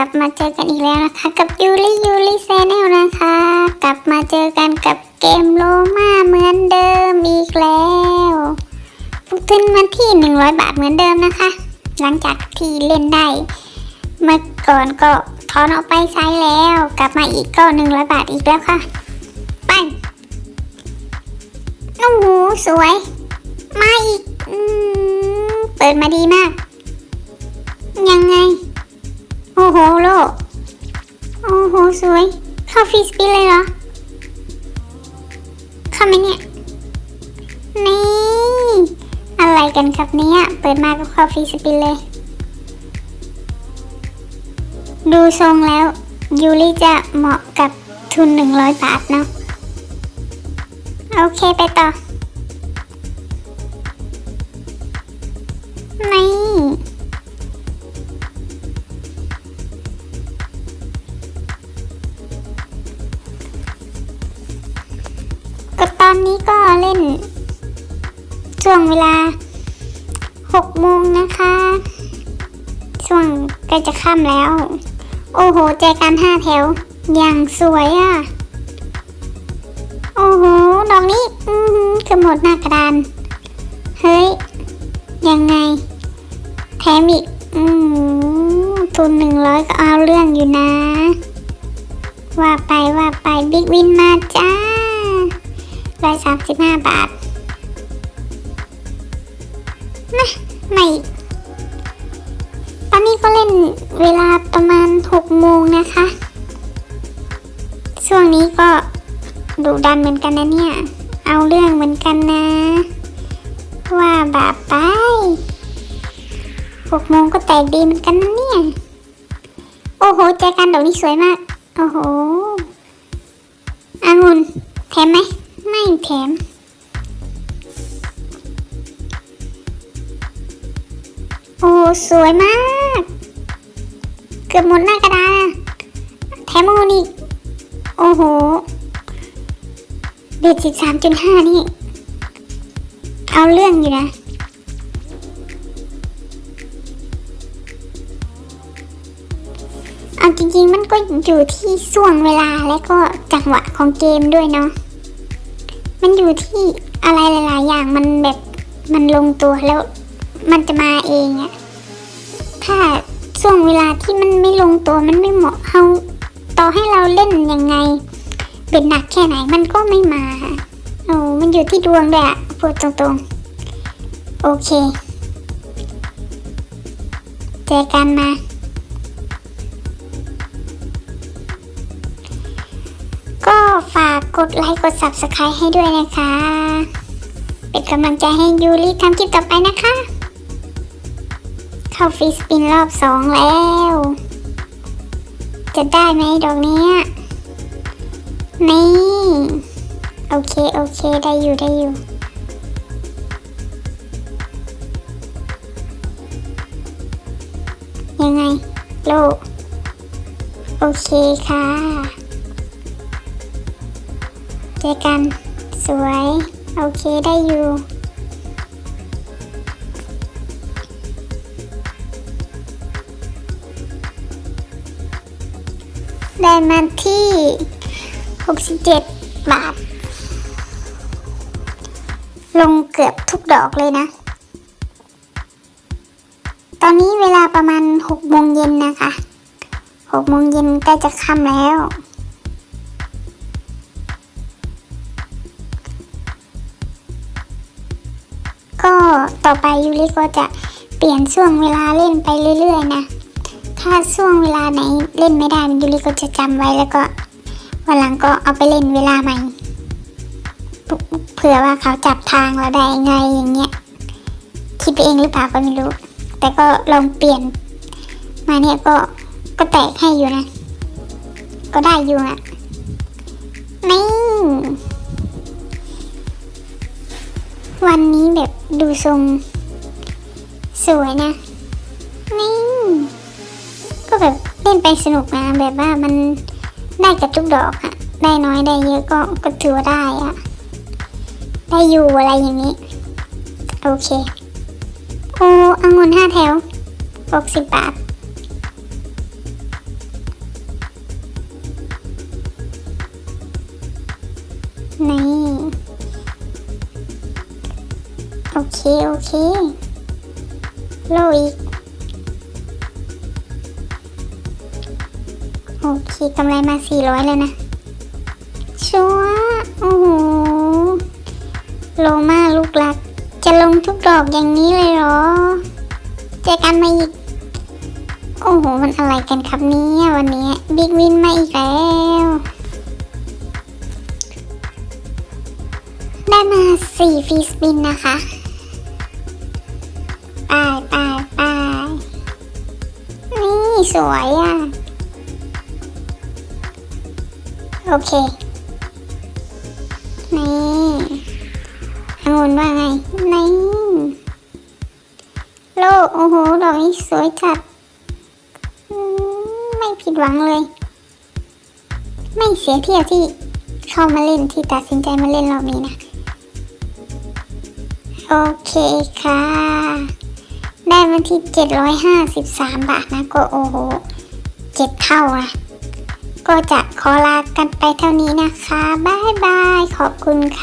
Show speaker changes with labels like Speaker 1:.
Speaker 1: ลับมาเจอกันอีกแล้วนะคะ กับยูริยูริแซนแนลนะคะ กลับมาเจอกันกับเกมโลมาเหมือนเดิมอีกแล้วฟุกทุนมาที่ 100 บาทเหมือนเดิมนะคะ หลังจากที่เล่นได้เมื่อก่อนก็ถอนออกไปใช้แล้ว กลับมาอีกก็ 100 บาทอีกแล้วค่ะ ไปโอ้โหสวย มาอีกอเปิดมาดีมาก ยังไง อ้โหโลโอ้โหสวยเข้าฟรีสปินเลยเหรอเข้าไหมเนี่ย นี่ อะไรกันครับเนี่ย เปิดมาก็เข้าฟรีสปินเลย ดูทรงแล้ว ยูริจะเหมาะกับทุน 100 บาทเนาะโอเคไปต่อ อนนี้ก็เล่น ช่วงเวลา6โมงนะคะ ช่วงใกล้จะค่ำแล้ว โอ้โหแจกันห้าแถว อย่างสวยอะ่ะ โอ้โห ดอกนี้ อือหือเกือหมดหน้ากระดาน เฮ้ย ยังไง แถมอีก อืมทุนหนึ่งร้อยก็เอาเรื่องอยู่นะ ว่าไปว่าไปบิ๊กวินมาจ้า ร้อยสามสิบห้าบาทนะไม่ตอนนี้ก็เล่นเวลาประมาณหกโมงนะคะ ช่วงนี้ก็ดุดันเหมือนกันนะเนี่ย เอาเรื่องเหมือนกันนะ ว่าบาปไปหกโมงก็แตกดีเหมือนกันนะเนี่ย โอ้โหแจกันดอกนี้สวยมาก โอ้โหอางุนแถมไหม ไม่แถมโอ้สวยมาก เกือบหมดหน้ากระดาษแถมองุนอีกโอ้โหเบ็ดสิบสามจุดห้านี่ เอาเรื่องอยู่นะ เอาจริงๆมันก็อยู่ที่ช่วงเวลาและก็จังหวะของเกมด้วยเนาะ มันอยู่ที่อะไรหลายๆ อย่างมันแบบมันลงตัวแล้วมันจะมาเองอะถ้าช่วงเวลาที่มันไม่ลงตัวมันไม่เหมาะเอาต่อให้เราเล่นยังไง เป็นหนักแค่ไหนมันก็ไม่มาโอ้มันอยู่ที่ดวงด้วยอะพูดตรงๆ โอเค เจอกันมาากกดไลค์กด subscribe ให้ด้วยนะคะ เป็นกำลังใจให้ยูริทำคลิปต่อไปนะคะ เข้าฟรีสปินรอบสองแล้ว จะได้ไหมดอกเนี้ยนี่ โอเค โอเค ได้อยู่ได้อยู่ยังไง โลกโอเคค่ะ เจอกัน สวย โอเคได้อยู่ ได้มาที่ 67 บาท ลงเกือบทุกดอกเลยนะ ตอนนี้เวลาประมาณ6โมงเย็นนะคะ6โมงเย็นใกล้จะค่ำแล้ว ต่อไปยูริก็จะเปลี่ยนช่วงเวลาเล่นไปเรื่อยๆนะ ถ้าช่วงเวลาไหนเล่นไม่ได้ยูริก็จะจำไว้แล้วก็วันหลังก็เอาไปเล่นเวลาใหม่ เผื่อว่าเขาจับทางเราได้ไงอย่างเงี้ย คิดไปเองหรือเปล่าก็ไม่รู้ แต่ก็ลองเปลี่ยน มาเนี่ยก็ก็แตกให้อยู่นะ ก็ได้อยู่อะนี่ วันนี้แบบดูทรง สวยนะ นี่ ก็แบบเล่นไปสนุกนะแบบว่ามันได้กับทุกดอกอะได้น้อยได้เยอะก็ก็ถือว่าได้อะได้อยู่อะไรอย่างนี้ โอเค โอ้องุ่นห้าแถวหกสิบบาท โอเค โอเคโลอีก โอเคกำไรมา 400 แล้วนะ ชัวโอ้โหโลมาลูกรัก จะลงทุกดอกอย่างนี้เลยเหรอ เจอกันมาอีก โอ้โห มันอะไรกันครับเนี่ยวันนี้บิ๊กวินมาอีกแล้วได้มาสี่ฟรีสปินนะคะ สวยอะ โอเค นี่องุ่นว่าไง นี่ โลก โอ้โห ดอกนี้สวยจัด ไม่ผิดหวังเลย ไม่เสียเที่ยวที่เข้ามาเล่นที่ตัดสินใจมาเล่นรอบนี้นะ โอเคค่ะ ได้วันที่ 753 บาทนะ ก็โอ้โหเจ็ดเท่าอะก็จะขอลากันไปเท่านี้นะคะ บ๊ายบาย ขอบคุณค่ะ